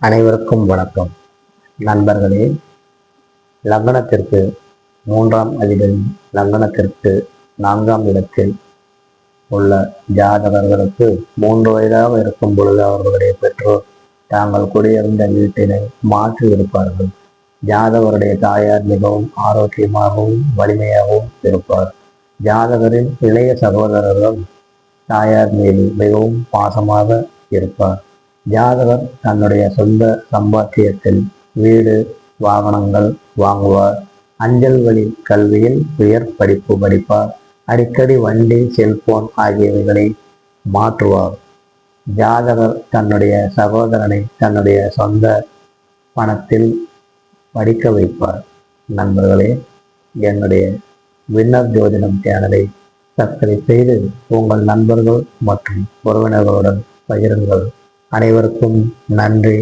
அனைவருக்கும் வணக்கம். நண்பர்களே லக்னத்திற்கு மூன்றாம் அதிபதி லக்னத்திற்கு நான்காம் இடத்தில் உள்ள ஜாதகர்களுக்கு மூன்று வயதாக இருக்கும் பொழுது அவர்களுடைய பெற்றோர் தாங்கள் குடியிருந்த வீட்டினை மாற்றி இருப்பார்கள். ஜாதகருடைய தாயார் மிகவும் ஆரோக்கியமாகவும் வலிமையாகவும் இருப்பார். ஜாதகரின் இளைய சகோதரர்கள் தாயார் மீது மிகவும் பாசமாக இருப்பார். ஜாதகர் தன்னுடைய சொந்த சம்பாத்தியத்தில் வீடு வாகனங்கள் வாங்குவார். அஞ்சல் வழி கல்வியில் உயர் படிப்பு படிப்பார். அடிக்கடி வண்டி செல்போன் ஆகியவைகளை மாற்றுவார். ஜாதகர் தன்னுடைய சகோதரனை தன்னுடைய சொந்த பணத்தில் படிக்க வைப்பார். நண்பர்களே என்னுடைய வின்னர் ஜோதிடம் சேனலை சப்ஸ்கிரைப் செய்து உங்கள் நண்பர்கள் மற்றும் உறவினர்களுடன் பகிருங்கள். அனைவருக்கும் நன்றி.